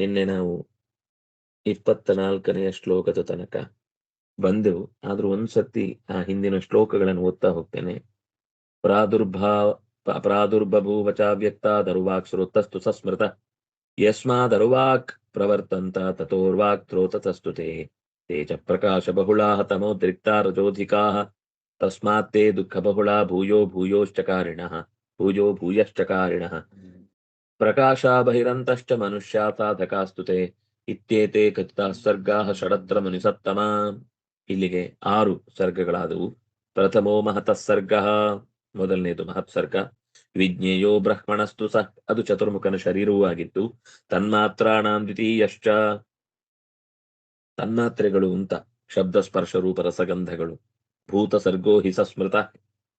ನಿನ್ನೆ ನಾವು ಇಪ್ಪತ್ತ ನಾಲ್ಕನೆಯ ಶ್ಲೋಕದ ತನಕ ಬಂದೆವು. ಆದ್ರೂ ಒಂದ್ಸತಿ ಆ ಹಿಂದಿನ ಶ್ಲೋಕಗಳನ್ನು ಓದ್ತಾ ಹೋಗ್ತೇನೆ. ಪ್ರಾದುರ್ಭಾವ ಪ್ರಾದುರ್ಬಭೂವಚಾವ್ಯಕ್ತ ದರುವಾಕ್ ಶ್ರೋತಸ್ತು ಸಸ್ಮೃತ. ಯಸ್ಮಾದರುವಾಕ್ ಪ್ರವರ್ತಂತ ತಥೋರ್ವಾಕ್ ತ್ರೋತಸ್ತು ತೇ. ತೇ ಚ ಪ್ರಕಾಶ ಬಹುಳಾ ತಮೋದ್ರಿಕ್ತ ರಜೋಧಿಕಾ. ತಸ್ಮಾತ್ ತೇ ದುಃಖ ಬಹುಳಾ ಭೂಯೋ ಭೂಯೋಶ್ಚಕಾರಿಣ. ಭೂಯೋ ಭೂಯಶ್ಚಕಾರಿಣ. प्रकाशा बहिरन्तश्च मनुष्या साधकास्तु ते ಇತ್ಯೇತೆ ಕಥಿತಾಃ ಸರ್ಗಾಃ ಷಡತ್ರ ಮುನಿಸತ್ತಮ ಇಲ್ಲಿಗೆ ಆರು ಸರ್ಗಗಳಾದವು ಪ್ರಥಮೋ ಮಹತಃ ಸರ್ಗಃ ಮೊದಲನೇದು ಮಹತ್ ಸರ್ಗ ವಿಜ್ಞೇಯೋ ಬ್ರಹ್ಮಣಸ್ತು ಸಹ ಅದು ಚತುರ್ಮುಖನ ಶರೀರವೂ ಆಗಿತ್ತು ತನ್ಮಾತ್ರಾಣಾಂ ದ್ವಿತೀಯಶ್ಚ ತನ್ಮಾತ್ರೆಗಳು ಅಂತ ಶಬ್ದ ಸ್ಪರ್ಶ ರೂಪ ರಸಗಂಧಗಳು ಭೂತ ಸರ್ಗೋ ಹಿ ಸಸ್ಮೃತ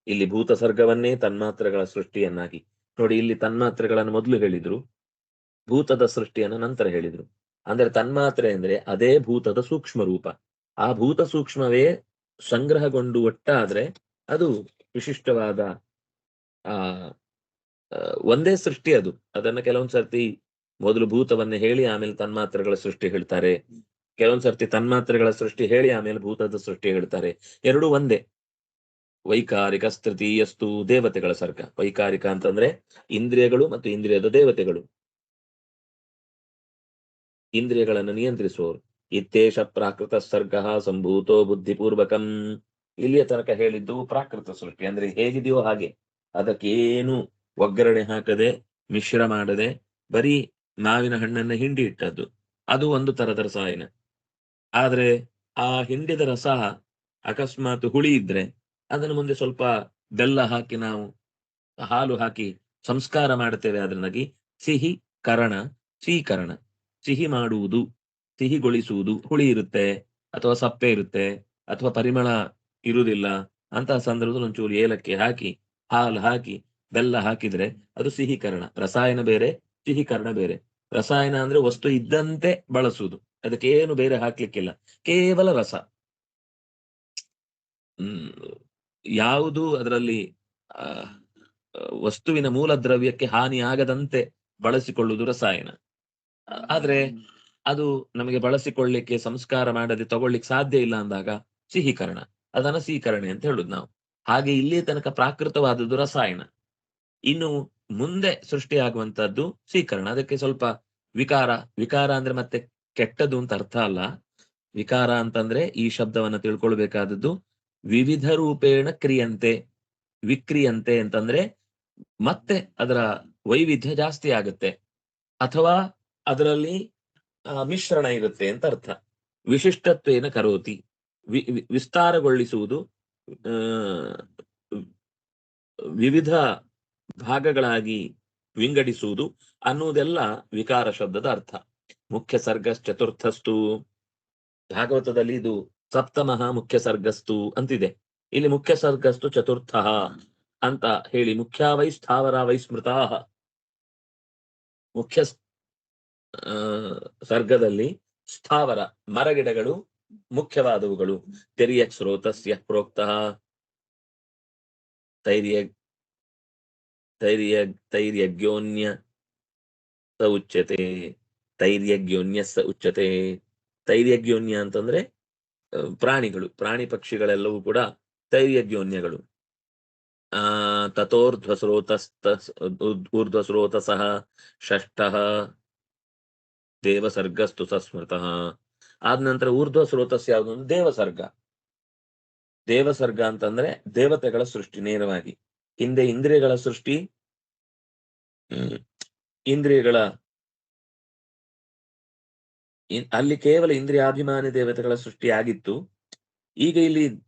ಇಲ್ಲಿ ಭೂತ ಸರ್ಗವನ್ನೇ ತನ್ಮಾತ್ರೆಗಳ ಸೃಷ್ಟಿಯನ್ನಾಗಿ ನೋಡಿ, ಇಲ್ಲಿ ತನ್ಮಾತ್ರೆಗಳನ್ನು ಮೊದಲು ಹೇಳಿದ್ರು. ಭೂತದ ಸೃಷ್ಟಿಯನ್ನು ನಂತರ ಹೇಳಿದ್ರು. ಅಂದ್ರೆ ತನ್ಮಾತ್ರೆ ಅಂದ್ರೆ ಅದೇ ಭೂತದ ಸೂಕ್ಷ್ಮ ರೂಪ ಆ ಭೂತ ಸೂಕ್ಷ್ಮವೇ ಸಂಗ್ರಹಗೊಂಡು ಒಟ್ಟಾದ್ರೆ ಅದು ವಿಶಿಷ್ಟವಾದ ಆ, ಒಂದೇ ಸೃಷ್ಟಿ ಅದು. ಅದನ್ನ ಕೆಲವೊಂದ್ ಸರ್ತಿ ಮೊದಲು ಭೂತವನ್ನ ಹೇಳಿ, ಆಮೇಲೆ ತನ್ಮಾತ್ರೆಗಳ ಸೃಷ್ಟಿ ಹೇಳ್ತಾರೆ. ಕೆಲವೊಂದ್ ಸರ್ತಿ ತನ್ಮಾತ್ರೆಗಳ ಸೃಷ್ಟಿ ಹೇಳಿ, ಆಮೇಲೆ ಭೂತದ ಸೃಷ್ಟಿ ಹೇಳ್ತಾರೆ. ಎರಡು ಒಂದೇ. ವೈಕಾರಿಕ ತೃತೀಯಸ್ತು ದೇವತೆಗಳ ಸರ್ಗ. ವೈಕಾರಿಕ ಅಂತಂದ್ರೆ ಇಂದ್ರಿಯಗಳು ಮತ್ತು ಇಂದ್ರಿಯದ ದೇವತೆಗಳು. ಇಂದ್ರಿಯಗಳನ್ನು ನಿಯಂತ್ರಿಸುವವರು. ಇತ್ತೇಷ ಪ್ರಾಕೃತ ಸರ್ಗ ಸಂಭೂತೋ ಬುದ್ಧಿಪೂರ್ವಕಂ. ಇಲ್ಲಿಯ ತನಕ ಹೇಳಿದ್ದು ಪ್ರಾಕೃತ ಸೃಷ್ಟಿ. ಅಂದ್ರೆ ಹೇಗಿದೆಯೋ ಹಾಗೆ. ಅದಕ್ಕೇನು ಒಗ್ಗರಣೆ ಹಾಕದೆ, ಮಿಶ್ರ ಮಾಡದೆ, ಬರೀ ನಾವಿನ ಹಣ್ಣನ್ನ ಹಿಂಡಿ ಇಟ್ಟದ್ದು. ಅದು ಒಂದು ತರದ ರಸಾಯನ. ಆದ್ರೆ ಆ ಹಿಂಡಿದ ರಸ ಅಕಸ್ಮಾತ್ ಹುಳಿ ಇದ್ರೆ ಅದನ್ನು ಮುಂದೆ ಸ್ವಲ್ಪ ಬೆಲ್ಲ ಹಾಕಿ ನಾವು ಹಾಲು ಹಾಕಿ ಸಂಸ್ಕಾರ ಮಾಡುತ್ತೇವೆ. ಅದನ್ನಾಗಿ ಸಿಹಿ ಕರಣ ಸ್ವೀಕರಣ ಸಿಹಿ ಮಾಡುವುದು, ಸಿಹಿಗೊಳಿಸುವುದು, ಹುಳಿ ಇರುತ್ತೆ ಅಥವಾ ಸಪ್ಪೆ ಇರುತ್ತೆ ಅಥವಾ ಪರಿಮಳ ಇರುವುದಿಲ್ಲ. ಅಂತಹ ಸಂದರ್ಭದಲ್ಲಿ ಒಂಚೂರು ಏಲಕ್ಕಿ ಹಾಕಿ, ಹಾಲು ಹಾಕಿ, ಬೆಲ್ಲ ಹಾಕಿದ್ರೆ ಅದು ಸಿಹಿಕರಣ ರಸಾಯನ ಬೇರೆ ಸಿಹಿಕರಣ ಬೇರೆ. ರಸಾಯನ ಅಂದ್ರೆ ವಸ್ತು ಇದ್ದಂತೆ ಬಳಸುವುದು. ಅದಕ್ಕೆ ಏನು ಬೇರೆ ಹಾಕ್ಲಿಕ್ಕಿಲ್ಲ. ಕೇವಲ ರಸ. ಹ್ಮ್. ಯಾವುದು ಅದರಲ್ಲಿ ವಸ್ತುವಿನ ಮೂಲ ದ್ರವ್ಯಕ್ಕೆ ಹಾನಿಯಾಗದಂತೆ ಬಳಸಿಕೊಳ್ಳುವುದು ರಸಾಯನ. ಆದ್ರೆ ಅದು ನಮಗೆ ಬಳಸಿಕೊಳ್ಳಿಕ್ಕೆ ಸಂಸ್ಕಾರ ಮಾಡದೆ ತಗೊಳ್ಳಿಕ್ ಸಾಧ್ಯ ಇಲ್ಲ ಅಂದಾಗ ಸಿಹೀಕರಣ. ಅದನ್ನ ಸಿಹಿಕರಣೆ ಅಂತ ಹೇಳುದು ನಾವು. ಹಾಗೆ ಇಲ್ಲಿ ತನಕ ಪ್ರಾಕೃತವಾದದ್ದು ರಸಾಯನ. ಇನ್ನು ಮುಂದೆ ಸೃಷ್ಟಿಯಾಗುವಂತದ್ದು ಸ್ವೀಕರಣ ಅದಕ್ಕೆ ಸ್ವಲ್ಪ ವಿಕಾರ ವಿಕಾರ ಅಂದ್ರೆ ಮತ್ತೆ ಕೆಟ್ಟದ್ದು ಅಂತ ಅರ್ಥ ಅಲ್ಲ. ವಿಕಾರ ಅಂತಂದ್ರೆ ಈ ಶಬ್ದವನ್ನ ತಿಳ್ಕೊಳ್ಬೇಕಾದದ್ದು ವಿವಿಧ ರೂಪೇಣ ಕ್ರಿಯಂತೆ, ವಿಕ್ರಿಯಂತೆ ಅಂತಂದ್ರೆ ಮತ್ತೆ ಅದರ ವೈವಿಧ್ಯ ಜಾಸ್ತಿ ಆಗುತ್ತೆ. ಅಥವಾ ಅದರಲ್ಲಿ ಮಿಶ್ರಣ ಇರುತ್ತೆ ಅಂತ ಅರ್ಥ. ವಿಶಿಷ್ಟತ್ವೇನ ಕರೋತಿ. ವಿಸ್ತಾರಗೊಳಿಸುವುದು ವಿವಿಧ ಭಾಗಗಳಾಗಿ ವಿಂಗಡಿಸುವುದು ಅನ್ನುವುದೆಲ್ಲ ವಿಕಾರ ಶಬ್ದದ ಅರ್ಥ. ಮುಖ್ಯ ಸರ್ಗಶ್ಚತುರ್ಥಸ್ತು ಭಾಗವತದಲ್ಲಿ ಇದು ಸಪ್ತಮಃ ಮುಖ್ಯ ಸರ್ಗಸ್ತು ಅಂತಿದೆ. ಇಲ್ಲಿ ಮುಖ್ಯ ಸರ್ಗಸ್ತು ಚತುರ್ಥ ಅಂತ ಹೇಳಿ ಮುಖ್ಯ ವೈ ಸ್ಥಾವರ ವೈ ಮುಖ್ಯ ಸರ್ಗದಲ್ಲಿ ಸ್ಥಾವರ, ಮರಗಿಡಗಳು ಮುಖ್ಯವಾದವುಗಳು. ತೆರಿಯ ಸ್ರೋತಸ್ಯ ಪ್ರೋಕ್ತ. ತೈರ್ಯ ತೈರ್ಯ, ತೈರ್ಯಜ್ಞೋನ್ಯ ಸ ಉಚ್ಯತೆ. ತೈರ್ಯಗ್ಯೋನ್ಯ ಸ ಉಚ್ಯತೆ. ತೈರ್ಯಗ್ಯೋನ್ಯ ಅಂತಂದ್ರೆ ಪ್ರಾಣಿಗಳು, ಪ್ರಾಣಿ ಪಕ್ಷಿಗಳೆಲ್ಲವೂ ಕೂಡ ತೈರ್ಯಗ್ಯೋನ್ಯಗಳು ಆ ತಥೋರ್ಧ್ವ ಸ್ರೋತಸ್ತ ಊರ್ಧ್ವ ಸ್ರೋತಸಃ ಷಷ್ಠಃ, ದೇವಸರ್ಗಸ್ತು ಸಸ್ಮೃತಃ. ಆದ ನಂತರ ಊರ್ಧ್ವ ಸ್ರೋತಸ್ ಯಾವುದು ಅಂದ್ರೆ ದೇವಸರ್ಗ. ದೇವಸರ್ಗ ಅಂತಂದ್ರೆ ದೇವತೆಗಳ ಸೃಷ್ಟಿ ನೇರವಾಗಿ. ಹಿಂದೆ ಇಂದ್ರಿಯಗಳ ಸೃಷ್ಟಿ ಇಂದ್ರಿಯಗಳ ಅಲ್ಲಿ ಕೇವಲ ಇಂದ್ರಿಯಾಭಿಮಾನಿ ದೇವತೆಗಳ ಸೃಷ್ಟಿಯಾಗಿತ್ತು ಈಗ ಇಲ್ಲಿ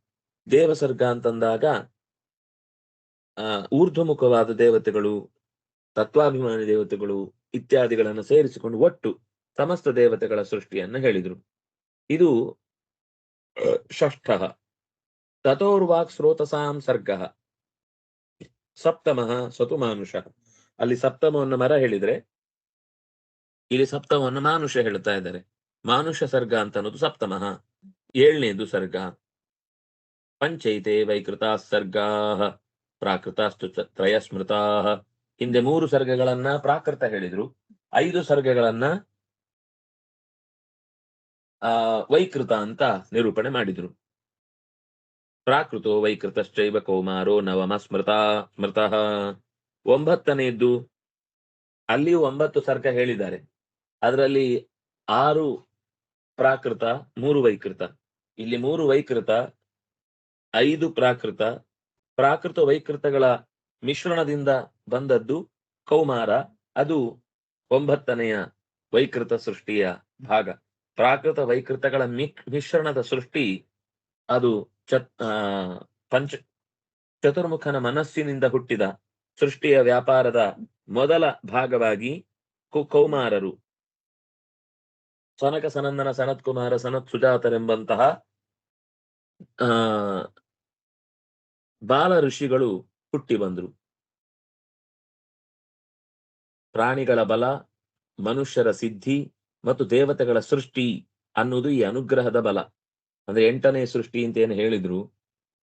ದೇವಸರ್ಗ ಅಂತಂದಾಗ, ಆ, ಊರ್ಧ್ವಮುಖವಾದ ದೇವತೆಗಳು, ತತ್ವಾಭಿಮಾನಿ ದೇವತೆಗಳು ಇತ್ಯಾದಿಗಳನ್ನು ಸೇರಿಸಿಕೊಂಡು ಒಟ್ಟು ಸಮಸ್ತ ದೇವತೆಗಳ ಸೃಷ್ಟಿಯನ್ನು ಹೇಳಿದ್ರು. ಇದು, ಷಷ್ಠ. ತಥೋರ್ವಾಕ್ ಸ್ರೋತಸಾಂ ಸರ್ಗ. ಸಪ್ತಮಃ ಸತು ಮಾನುಷ ಅಲ್ಲಿ ಸಪ್ತಮವನ್ನು ಮರ ಹೇಳಿದ್ರೆ, ಇಲ್ಲಿ ಸಪ್ತಮವನ್ನು ಮಾನುಷ ಹೇಳ್ತಾ ಇದ್ದಾರೆ. ಮಾನುಷ ಸರ್ಗ ಅಂತ ಅನ್ನೋದು ಸಪ್ತಮಃ. ಏಳನೇದು ಸರ್ಗ. ಪಂಚೈತೆ ವೈಕೃತ ಸರ್ಗಾ ಪ್ರಾಕೃತಾಸ್ತು ತ್ರಯ ಸ್ಮೃತಾ ಹಿಂದೆ ಮೂರು ಸರ್ಗಗಳನ್ನ ಪ್ರಾಕೃತ ಹೇಳಿದ್ರು. ಐದು ಸರ್ಗಗಳನ್ನ, ಆ, ವೈಕೃತ ಅಂತ ನಿರೂಪಣೆ ಮಾಡಿದ್ರು. ಪ್ರಾಕೃತೋ ವೈಕೃತಶ್ಚೈವ ಕೌಮಾರೋ ನವಮ ಸ್ಮೃತ, ಸ್ಮೃತಃ. ಒಂಬತ್ತನೆಯದ್ದು ಅಲ್ಲಿಯೂ ಒಂಬತ್ತು ಸರ್ಗ ಹೇಳಿದ್ದಾರೆ. ಅದರಲ್ಲಿ ಆರು ಪ್ರಾಕೃತ, ಮೂರು ವೈಕೃತ. ಇಲ್ಲಿ ಮೂರು ವೈಕೃತ, ಐದು ಪ್ರಾಕೃತ. ಪ್ರಾಕೃತ ವೈಕೃತಗಳ ಮಿಶ್ರಣದಿಂದ ಬಂದದ್ದು ಕೌಮಾರ. ಅದು ಒಂಬತ್ತನೆಯ ವೈಕೃತ ಸೃಷ್ಟಿಯ ಭಾಗ. ಪ್ರಾಕೃತ ವೈಕೃತಗಳ ಮಿಶ್ರಣದ ಸೃಷ್ಟಿ ಅದು ಚತ್ ಪಂಚ, ಚತುರ್ಮುಖನ ಮನಸ್ಸಿನಿಂದ ಹುಟ್ಟಿದ ಸೃಷ್ಟಿಯ ವ್ಯಾಪಾರದ ಮೊದಲ ಭಾಗವಾಗಿ ಕೌಮಾರರು ಸನಕ ಸನಂದನ ಸನತ್ ಕುಮಾರ ಸನತ್ ಸುಜಾತರೆಂಬಂತಹ ಆ, ಬಾಲ ಋಷಿಗಳು ಹುಟ್ಟಿ ಬಂದ್ರು. ಪ್ರಾಣಿಗಳ ಬಲ, ಮನುಷ್ಯರ ಸಿದ್ಧಿ ಮತ್ತು ದೇವತೆಗಳ ಸೃಷ್ಟಿ ಅನ್ನುವುದು ಈ ಅನುಗ್ರಹದ ಬಲ. ಅಂದ್ರೆ ಎಂಟನೇ ಸೃಷ್ಟಿ ಅಂತ ಏನು ಹೇಳಿದ್ರು,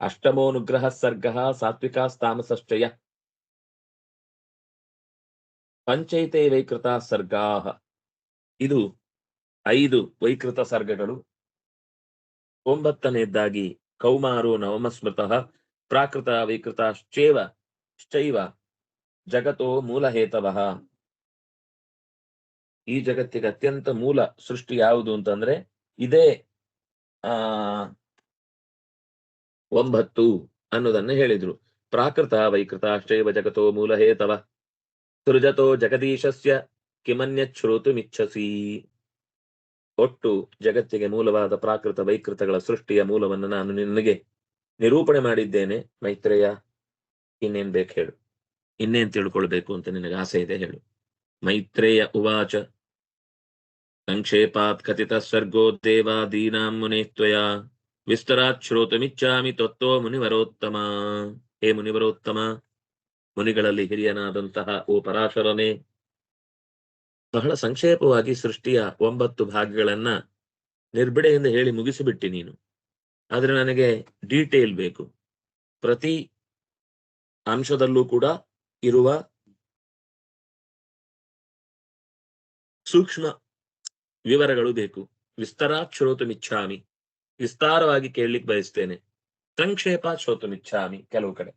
ಅಷ್ಟಮೋನುಗ್ರಹ ಸರ್ಗ ಸಾತ್ವಿಕ ಸ್ಥಾಮಸಷ್ಟಯ ಪಂಚೈತೆ ವೈಕೃತ ಸರ್ಗಾಹ. ಇದು ಐದು ವೈಕೃತ ಸರ್ಗಗಳು. ಒಂಬತ್ತನೆಯದ್ದಾಗಿ ಕೌಮಾರೋ ನವಮಸ್ಮೃತಃ ಪ್ರಾಕೃತ ವೈಕೃತ ಶ್ಚೇವ ಜಗತೋ ಮೂಲಹೇತವಃ. ಈ ಜಗತ್ತಿಗೆ ಅತ್ಯಂತ ಮೂಲ ಸೃಷ್ಟಿ ಯಾವುದು ಅಂತಂದ್ರೆ ಇದೇ, ಆ, ಒಂಬತ್ತು ಅನ್ನೋದನ್ನ ಹೇಳಿದ್ರು. ಪ್ರಾಕೃತ ವೈಕೃತ ಶ್ಚೈವ ಜಗತೋ ಮೂಲಹೇತವ. ಸೃಜತೋ ಜಗದೀಶಸ್ಯ ಕಿಮನ್ಯಚ್ಛ್ರೋತುಮಿಚ್ಛಸಿ. ಒಟ್ಟು ಜಗತ್ತಿಗೆ ಮೂಲವಾದ ಪ್ರಾಕೃತ ವೈಕೃತಗಳ ಸೃಷ್ಟಿಯ ಮೂಲವನ್ನು ನಾನು ನಿನಗೆ ನಿರೂಪಣೆ ಮಾಡಿದ್ದೇನೆ. ಮೈತ್ರೇಯ, ಇನ್ನೇನ್ ಬೇಕು ಹೇಳು. ಇನ್ನೇನ್ ತಿಳ್ಕೊಳ್ಬೇಕು ಅಂತ ನಿನಗೆ ಆಸೆ ಇದೆ ಹೇಳು. ಮೈತ್ರೇಯ ಉವಾಚ. ಸಂಕ್ಷೇಪಾತ್ ಕಥಿತ ಸ್ವರ್ಗೋ ದೇವಾ ದೀನಾಂ ಮುನೇತ್ವಯ. ವಿಸ್ತರಾತ್ ಶ್ರೋತುಮಿಚ್ಛಾಮಿ ತತ್ವೋ ಮುನಿವರೋತ್ತಮ. ಹೇ ಮುನಿವರೋತ್ತಮ. ಮುನಿಗಳಲ್ಲಿ ಹಿರಿಯನಾದಂತಹ ಓ ಪರಾಶರನೇ ಬಹಳ ಸಂಕ್ಷೇಪವಾಗಿ ಸೃಷ್ಟಿಯ ಒಂಬತ್ತು ಭಾಗಗಳನ್ನ ನಿರ್ಬಿಡೆಯಿಂದ ಹೇಳಿ ಮುಗಿಸಿಬಿಟ್ಟಿ ನೀನು. ಆದ್ರೆ ನನಗೆ ಡೀಟೇಲ್ ಬೇಕು. ಪ್ರತಿ ಅಂಶದಲ್ಲೂ ಕೂಡ ಇರುವ ಸೂಕ್ಷ್ಮ ವಿವರಗಳು ಬೇಕು. ವಿಸ್ತಾರ ಶ್ರೋತುಮಿಚ್ಛಾಮಿ ವಿಸ್ತಾರವಾಗಿ ಕೇಳಲಿಕ್ಕೆ ಬಯಸ್ತೇನೆ. ಸಂಕ್ಷೇಪ ಶ್ರೋತುಮಿಚ್ಛಾಮಿ ಕೆಲವು ಕಡೆ.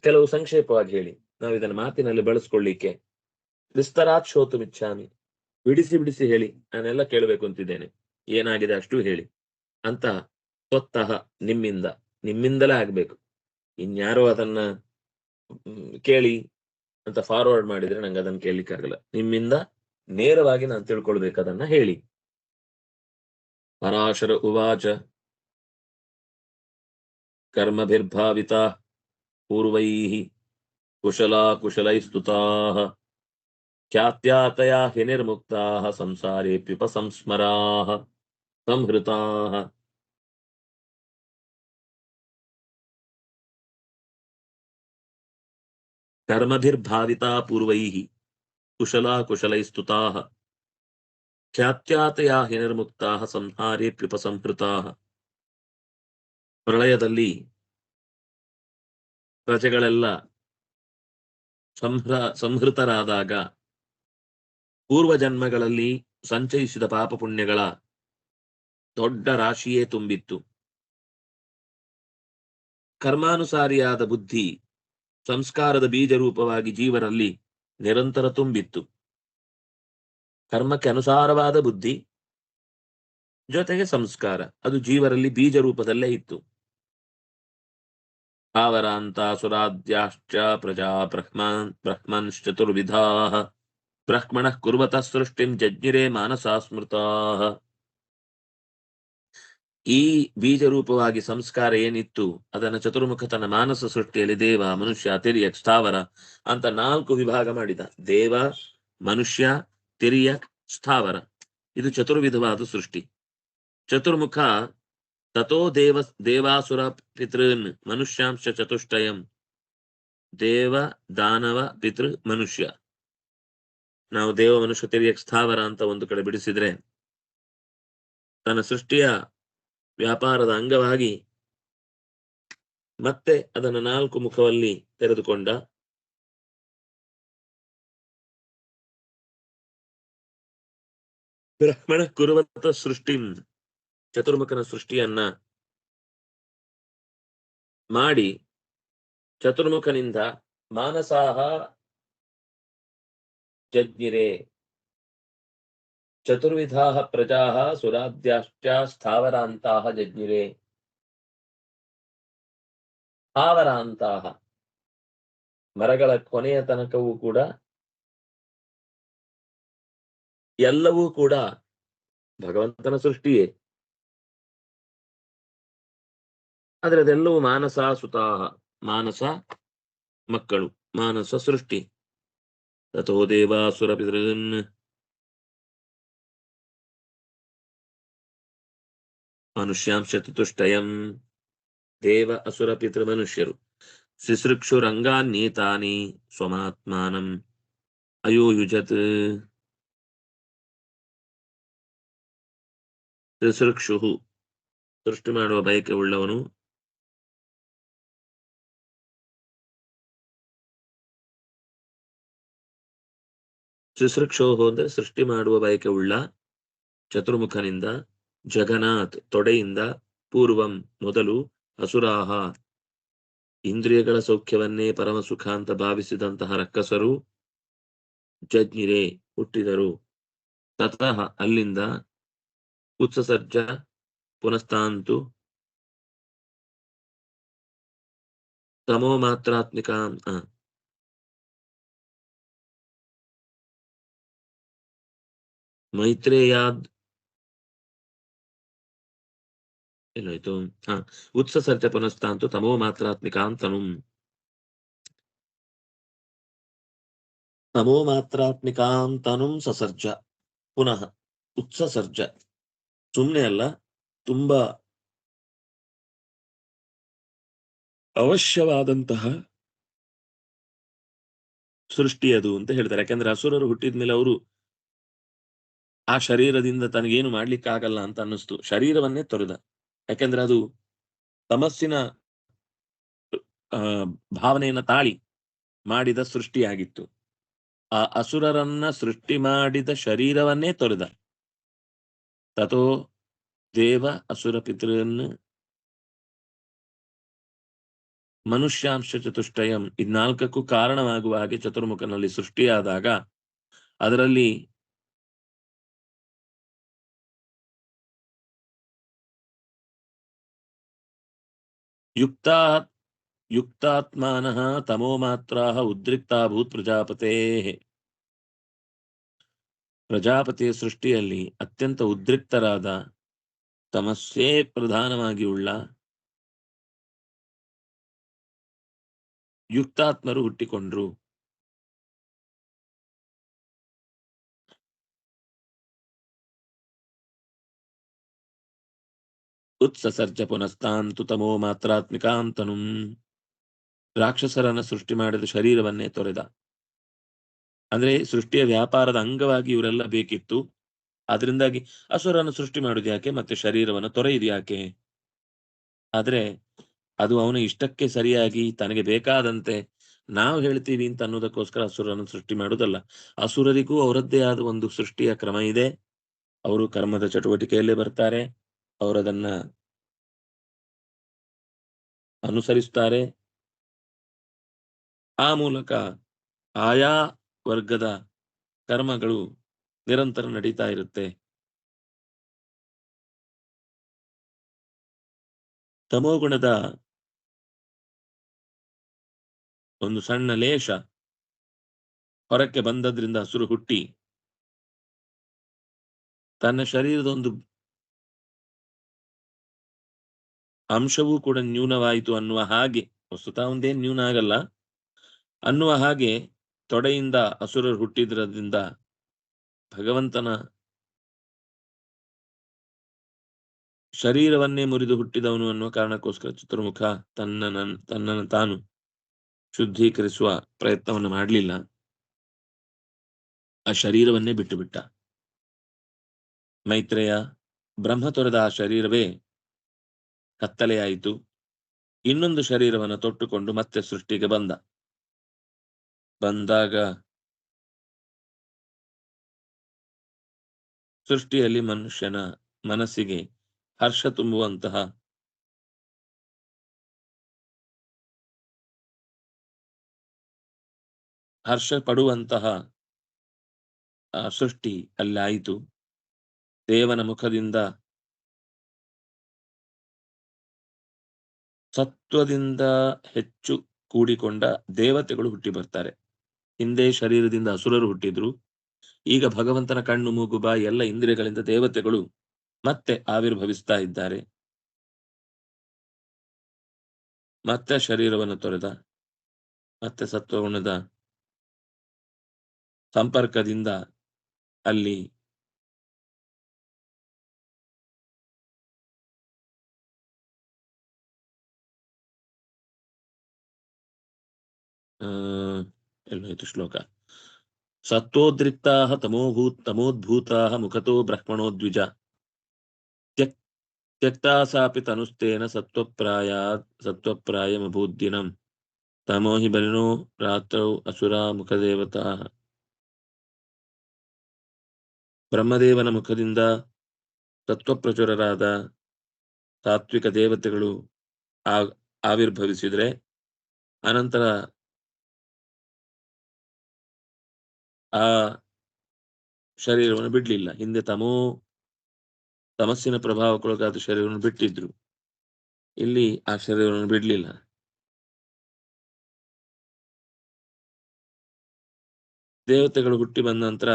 ಕೆಲವು ಸಂಕ್ಷೇಪವಾಗಿ ಹೇಳಿ. ನಾವು ಇದನ್ನ ಮಾತಿನಲ್ಲಿ ಬಳಸ್ಕೊಳ್ಳಿಕ್ಕೆ ವಿಸ್ತರಾತ್ ಶೋತುಮಿಚ್ಛಾಮಿ ಬಿಡಿಸಿ ಬಿಡಿಸಿ ಹೇಳಿ. ನಾನೆಲ್ಲ ಕೇಳಬೇಕು ಅಂತಿದ್ದೇನೆ. ಏನಾಗಿದೆ ಅಷ್ಟು ಹೇಳಿ. ಅಂತ ಸ್ವತಃ ನಿಮ್ಮಿಂದ, ನಿಮ್ಮಿಂದಲೇ ಆಗ್ಬೇಕು. ಇನ್ಯಾರೋ ಅದನ್ನ ಕೇಳಿ ಅಂತ ಫಾರ್ವರ್ಡ್ ಮಾಡಿದ್ರೆ ನಂಗೆ ಅದನ್ನ ಕೇಳಲಿಕ್ಕಾಗಲ್ಲ ನಿಮ್ಮಿಂದ ನೇರವಾಗಿ ನಾನು ತಿಳ್ಕೊಳ್ಬೇಕು ಅದನ್ನ ಹೇಳಿ. ಪರಾಶರ ಉವಾಚ. ಕರ್ಮಭಿರ್ಭಾವಿತ ಪೂರ್ವೈ ಕುಶಲಾ ಕುಶಲೈಸ್ತುತಾಃ ಖ್ಯಾತ್ಯಾತಯಾ ಹಿ ನಿರ್ಮುಕ್ತಾಃ ಸಂಸಾರೇಪ್ಯುಪಸಂಸ್ಮರಾಃ ಸಂಹೃತಾ ಕರ್ಮಭಿರ್ಭಾವಿತಾ ಪೂರ್ವೈಃ ಕುಶಲಾ ಕುಶಲೈಸ್ತುತಾಃ ಖ್ಯಾತ್ಯಾತಯಾ ಹಿ ನಿರ್ಮುಕ್ತಾಃ ಸಂಹಾರೇಪ್ಯುಪಸಂಹೃತಾಃ ಪ್ರಳಯದಲ್ಲಿ ಪ್ರಜೆಗಳೆಲ್ಲ ಸಂಹ್ರ ಸಂಹೃತರಾದಾಗ ಪೂರ್ವ ಜನ್ಮಗಳಲ್ಲಿ ಸಂಚಯಿಸಿದ ಪಾಪ ಪುಣ್ಯಗಳ ದೊಡ್ಡ ರಾಶಿಯೇ ತುಂಬಿತ್ತು. ಕರ್ಮಾನುಸಾರಿಯಾದ ಬುದ್ಧಿ ಸಂಸ್ಕಾರದ ಬೀಜ ರೂಪವಾಗಿ ಜೀವರಲ್ಲಿ ನಿರಂತರ ತುಂಬಿತ್ತು. ಕರ್ಮಕ್ಕೆ ಅನುಸಾರವಾದ ಬುದ್ಧಿ ಜೊತೆಗೆ ಸಂಸ್ಕಾರ, ಅದು ಜೀವರಲ್ಲಿ ಬೀಜ ರೂಪದಲ್ಲೇ ಇತ್ತು. ಆವರಾಂತ ಸುರಾಧ್ಯಾಶ್ಚ ಪ್ರಜಾ ಬ್ರಹ್ಮನ್ ಬ್ರಹ್ಮನ್ಶ್ಚತುರ್ವಿಧಾ ಬ್ರಹ್ಮಣಃ ಕುರ್ವತಃ ಸೃಷ್ಟಿಂ ಜಜ್ಞಿರೇ ಮಾನಸಾ ಸ್ಮೃತಾಃ ಈ ಬೀಜ ರೂಪವಾಗಿ ಸಂಸ್ಕಾರ ಏನಿತ್ತು, ಅದನ್ನ ಚತುರ್ಮುಖ ತನ್ನ ಮಾನಸ ಸೃಷ್ಟಿಯಲ್ಲಿ ದೇವ, ಮನುಷ್ಯ ತಿರಿಯಕ್ ಸ್ಥಾವರ ಅಂತ ನಾಲ್ಕು ವಿಭಾಗ ಮಾಡಿದ. ದೇವ, ಮನುಷ್ಯ ತಿರಿಯಕ್ ಸ್ಥಾವರ. ಇದು ಚತುರ್ವಿಧವಾದ ಸೃಷ್ಟಿ. ಚತುರ್ಮುಖ ತಥೋ ದೇವ, ದೇವಾಸುರ ಪಿತೃನ್ ಮನುಷ್ಯಾಂಶ ಚತುಷ್ಟಯಂ. ದೇವ, ದಾನವ, ಪಿತೃ, ಮನುಷ್ಯ. ನಾವು ದೇವ ಮನುಷ್ಯ ತಿರಿಯಕ್ ಸ್ಥಾವರ ಅಂತ ಒಂದು ಕಡೆ ಬಿಡಿಸಿದ್ರೆ ತನ್ನ ಸೃಷ್ಟಿಯ ವ್ಯಾಪಾರದ ಅಂಗವಾಗಿ ಮತ್ತೆ ಅದನ್ನು ನಾಲ್ಕು ಮುಖದಲ್ಲಿ ತೆರೆದುಕೊಂಡ ಬ್ರಾಹ್ಮಣ ಕುರುವಂತ ಸೃಷ್ಟಿ ಚತುರ್ಮುಖನ ಸೃಷ್ಟಿಯನ್ನ ಮಾಡಿ ಚತುರ್ಮುಖನಿಂದ ಮಾನಸಾಹ ಜಜ್ಞಿರೆ ಚತುರ್ವಿಧಾ ಪ್ರಜಾ ಸುರಾದ್ಯಾಶ್ಚ ಸ್ಥಾವರಾಂತಾ ಜಜ್ಞಿರೆ ಸ್ಥಾವರಾಂತಹ ಮರಗಳ ಕೊನೆಯ ತನಕವೂ ಕೂಡ ಎಲ್ಲವೂ ಕೂಡ ಭಗವಂತನ ಸೃಷ್ಟಿಯೇ. ಆದ್ರೆ ಅದೆಲ್ಲವೂ ಮಾನಸ ಸುತಾಹ ಮಾನಸ ಮಕ್ಕಳು, ಮಾನಸ ಸೃಷ್ಟಿ. ದೇವಾಸುರ ಪಿತೃನ್ ಮನುಷ್ಯಾಂಶ ಚತುಷ್ಟಯಂ ದೇವ ಅಸುರ ಪಿತೃ ಮನುಷ್ಯರು ಶಿಸೃಕ್ಷುರಂಗಾನ್ಯೇತಾನಿ ಸ್ವಮಾತ್ಮಾನಂ ಅಯೋಯುಜತ್ ಶಿಸೃಕ್ಷು ಸೃಷ್ಟಿ ಮಾಡುವ ಬಯಕೆ ಉಳ್ಳವನು ಶಿಸೃಕ್ಷೋಹು ಅಂದ್ರೆ ಸೃಷ್ಟಿ ಮಾಡುವ ಬಯಕೆ ಉಳ್ಳ ಚತುರ್ಮುಖನಿಂದ ಜಗನ್ನಾಥ್ ತೊಡೆಯಿಂದ ಪೂರ್ವಂ ಮೊದಲು ಅಸುರಾಹ. ಇಂದ್ರಿಯಗಳ ಸೌಖ್ಯವನ್ನೇ ಪರಮ ಸುಖ ಅಂತ ಭಾವಿಸಿದಂತಹ ರಕ್ಕಸರು ಜಜ್ಞಿರೆ ಹುಟ್ಟಿದರು. ತತಃ ಅಲ್ಲಿಂದ ಉತ್ಸಸರ್ಜ ಪುನಸ್ತಾಂತು ತಮೋ ಮಾತ್ರಾತ್ಮಿಕ ಮೈತ್ರೇಯಾದ್ ಎಲ್ಲೋಯ್ತು ಹಾ ಉತ್ಸಸರ್ಜ ಪುನಸ್ತಾಂತು ತಮೋ ಮಾತ್ರಾತ್ಮಿಕಾಂತನು ತಮೋ ಮಾತ್ರಾತ್ಮಿಕಾಂತನು ಸಸರ್ಜ ಪುನಃ ಉತ್ಸಸರ್ಜ ಸುಮ್ನೆ ಅಲ್ಲ ತುಂಬಾ ಅವಶ್ಯವಾದಂತಹ ಸೃಷ್ಟಿ ಅದು ಅಂತ ಹೇಳ್ತಾರೆ ಯಾಕಂದ್ರೆ ಅಸುರರು ಹುಟ್ಟಿದ್ಮೇಲೆ ಅವರು ಆ ಶರೀರದಿಂದ ತನಗೇನು ಮಾಡ್ಲಿಕ್ಕಾಗಲ್ಲ ಅಂತ ಅನ್ನಿಸ್ತು. ಶರೀರವನ್ನೇ ತೊರೆದ. ಯಾಕೆಂದ್ರೆ ಅದು ತಮಸ್ಸಿನ ಭಾವನೆಯನ್ನ ತಾಳಿ ಮಾಡಿದ ಸೃಷ್ಟಿಯಾಗಿತ್ತು. ಆ ಅಸುರರನ್ನ ಸೃಷ್ಟಿ ಮಾಡಿದ ಶರೀರವನ್ನೇ ತೊರೆದ. ತಥೋ ದೇವ ಅಸುರ ಪಿತೃನ್ ಮನುಷ್ಯಾಂಶ ಚತುಷ್ಟಯಂ ಇದ್ನಾಲ್ಕಕ್ಕೂ ಕಾರಣವಾಗುವ ಹಾಗೆ ಚತುರ್ಮುಖನಲ್ಲಿ ಸೃಷ್ಟಿಯಾದಾಗ, ಅದರಲ್ಲಿ ಯುಕ್ತಾ ಯುಕ್ತಾತ್ಮಾನಃ ತಮೋ ಮಾತ್ರ ಉದ್ರಿಕ್ತಾಭೂತ್ ಪ್ರಜಾಪತೇ. ಪ್ರಜಾಪತಿಯ ಸೃಷ್ಟಿಯಲ್ಲಿ ಅತ್ಯಂತ ಉದ್ರಿಕ್ತರಾದ ತಮಸ್ಸೇ ಪ್ರಧಾನವಾಗಿ ಉಳ್ಳ ಯುಕ್ತಾತ್ಮರು ಹುಟ್ಟಿಕೊಂಡ್ರು. ಉತ್ಸಸರ್ಜ ಪುನಸ್ತಾಂತು ತಮೋ ಮಾತ್ರಾತ್ಮಿಕಾಂತನು. ರಾಕ್ಷಸರನ್ನ ಸೃಷ್ಟಿ ಮಾಡಿದ ಶರೀರವನ್ನೇ ತೊರೆದ. ಅಂದ್ರೆ ಸೃಷ್ಟಿಯ ವ್ಯಾಪಾರದ ಅಂಗವಾಗಿ ಇವರೆಲ್ಲ ಬೇಕಿತ್ತು. ಅದರಿಂದಾಗಿ ಅಸುರನ್ನು ಸೃಷ್ಟಿ ಮಾಡುದು ಯಾಕೆ, ಮತ್ತೆ ಶರೀರವನ್ನು ತೊರೆಯುದು ಯಾಕೆ? ಆದ್ರೆ ಅದು ಅವನ ಇಷ್ಟಕ್ಕೆ ಸರಿಯಾಗಿ ತನಗೆ ಬೇಕಾದಂತೆ ನಾವು ಹೇಳ್ತೀವಿ ಅಂತ ಅನ್ನೋದಕ್ಕೋಸ್ಕರ ಅಸುರನ್ನು ಸೃಷ್ಟಿ ಮಾಡುವುದಲ್ಲ ಅಸುರರಿಗೂ ಅವರದ್ದೇ ಆದ ಒಂದು ಸೃಷ್ಟಿಯ ಕ್ರಮ ಇದೆ. ಅವರು ಕರ್ಮದ ಚಟುವಟಿಕೆಯಲ್ಲೇ ಬರ್ತಾರೆ. ಅವರದನ್ನ ಅನುಸರಿಸ್ತಾರೆ ಆ ಮೂಲಕ ಆಯಾ ವರ್ಗದ ಕರ್ಮಗಳು ನಿರಂತರ ನಡೀತಾ ಇರುತ್ತೆ. ತಮೋಗುಣದ ಒಂದು ಸಣ್ಣ ಲೇಷ ಹೊರಕ್ಕೆ ಬಂದದ್ರಿಂದ ಹಸುರು ಹುಟ್ಟಿ ತನ್ನ ಶರೀರದ ಒಂದು ಅಂಶವೂ ಕೂಡ ನ್ಯೂನವಾಯಿತು ಅನ್ನುವ ಹಾಗೆ, ವಸ್ತುತ ಒಂದೇನ್ ನ್ಯೂನ ಆಗಲ್ಲ. ಅನ್ನುವ ಹಾಗೆ ತೊಡೆಯಿಂದ ಅಸುರರು ಹುಟ್ಟಿದ್ರದಿಂದ ಭಗವಂತನ ಶರೀರವನ್ನೇ ಮುರಿದು ಹುಟ್ಟಿದವನು ಅನ್ನುವ ಕಾರಣಕ್ಕೋಸ್ಕರ ಚತುರ್ಮುಖ ತನ್ನ ತನ್ನನ್ನು ತಾನು ಶುದ್ಧೀಕರಿಸುವ ಪ್ರಯತ್ನವನ್ನು ಮಾಡಲಿಲ್ಲ. ಆ ಶರೀರವನ್ನೇ ಬಿಟ್ಟು ಬಿಟ್ಟ. ಮೈತ್ರೇಯ ಬ್ರಹ್ಮ ತೊರೆದ ಆ ಶರೀರವೇ ಕತ್ತಲೆಯಾಯಿತು. ಇನ್ನೊಂದು ಶರೀರವನ್ನು ತೊಟ್ಟುಕೊಂಡು ಮತ್ತೆ ಸೃಷ್ಟಿಗೆ ಬಂದ. ಬಂದಾಗ ಸೃಷ್ಟಿಯಲ್ಲಿ ಮನುಷ್ಯನ ಮನಸ್ಸಿಗೆ ಹರ್ಷ ತುಂಬುವಂತಹ ಹರ್ಷ ಪಡುವಂತಹ ಸೃಷ್ಟಿ ಅಲ್ಲಾಯಿತು. ದೇವನ ಮುಖದಿಂದ ಸತ್ವದಿಂದ ಹೆಚ್ಚು ಕೂಡಿಕೊಂಡ ದೇವತೆಗಳು ಹುಟ್ಟಿ ಬರ್ತಾರೆ. ಹಿಂದೆ ಶರೀರದಿಂದ ಅಸುರರು ಹುಟ್ಟಿದ್ರು. ಈಗ ಭಗವಂತನ ಕಣ್ಣು, ಮೂಗು, ಬಾಯಿ ಎಲ್ಲ ಇಂದ್ರಿಯಗಳಿಂದ ದೇವತೆಗಳು ಮತ್ತೆ ಆವಿರ್ಭವಿಸ್ತಾ ಇದ್ದಾರೆ. ಮತ್ತೆ ಶರೀರವನ್ನು ತೊರೆದ, ಮತ್ತೆ ಸತ್ವಗುಣದ ಸಂಪರ್ಕದಿಂದ ಅಲ್ಲಿ ಎಲ್ಲೋಯ್ತು ಶ್ಲೋಕ. ಸತ್ವೋದ್ರಿಕ್ತಾಹ ತಮೋಭೂತ್ ತಮೋದ್ಭೂತ ಮುಖತೋ ಬ್ರಹ್ಮಣೋ ದ್ವಿಜ. ತ್ಯಕ್ ತ್ಯಕ್ತಾ ಸಾಪಿ ತನುಸ್ತೇನ ಸತ್ವಪ್ರಾಯ, ಸತ್ವಪ್ರಾಯಮಭೂದ್ದಿನಂ. ತಮೋ ಹಿ ಬಲಿನೋ ರಾತ್ರೌ ಅಸುರಾ ಮುಖದೇವತಾ. ಬ್ರಹ್ಮದೇವನ ಮುಖದಿಂದ ತತ್ವಪ್ರಚುರರಾದ ಸಾತ್ವಿಕ ದೇವತೆಗಳು ಆ, ಆವಿರ್ಭವಿಸಿದ್ರೆ, ಅನಂತರ ಆ, ಶರೀರವನ್ನು ಬಿಡ್ಲಿಲ್ಲ. ಹಿಂದೆ ತಮೋ, ತಮಸ್ಸಿನ ಪ್ರಭಾವಕ್ಕೊಳಗಾದ ಶರೀರವನ್ನು ಬಿಟ್ಟಿದ್ರು. ಇಲ್ಲಿ ಆ ಶರೀರವನ್ನು ಬಿಡ್ಲಿಲ್ಲ. ದೇವತೆಗಳು ಹುಟ್ಟಿ ಬಂದ ನಂತರ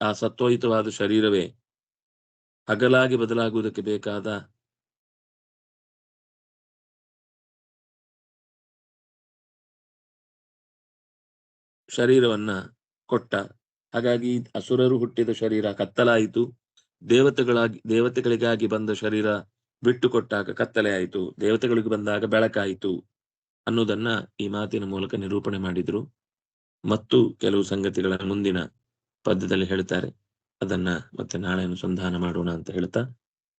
ಆ ಸತ್ವಯುತವಾದ ಶರೀರವೇ ಹಗಲಾಗಿ ಬದಲಾಗುವುದಕ್ಕೆ ಬೇಕಾದ ಶರೀರವನ್ನ ಕೊಟ್ಟ. ಹಾಗಾಗಿ ಅಸುರರು ಹುಟ್ಟಿದ ಶರೀರ ಕತ್ತಲಾಯಿತು. ದೇವತೆಗಳಾಗಿ, ದೇವತೆಗಳಿಗಾಗಿ ಬಂದ ಶರೀರ ಬಿಟ್ಟು ಕೊಟ್ಟಾಗ ಕತ್ತಲೆ ಆಯಿತು. ದೇವತೆಗಳಿಗೆ ಬಂದಾಗ ಬೆಳಕಾಯಿತು ಅನ್ನೋದನ್ನ ಈ ಮಾತಿನ ಮೂಲಕ ನಿರೂಪಣೆ ಮಾಡಿದ್ರು. ಮತ್ತು ಕೆಲವು ಸಂಗತಿಗಳ ಮುಂದಿನ ಪದ್ಯದಲ್ಲಿ ಹೇಳ್ತಾರೆ. ಅದನ್ನ ಮತ್ತೆ ನಾಳೆ ಅನುಸಂಧಾನ ಮಾಡೋಣ ಅಂತ ಹೇಳ್ತಾ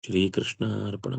ಶ್ರೀಕೃಷ್ಣ ಅರ್ಪಣ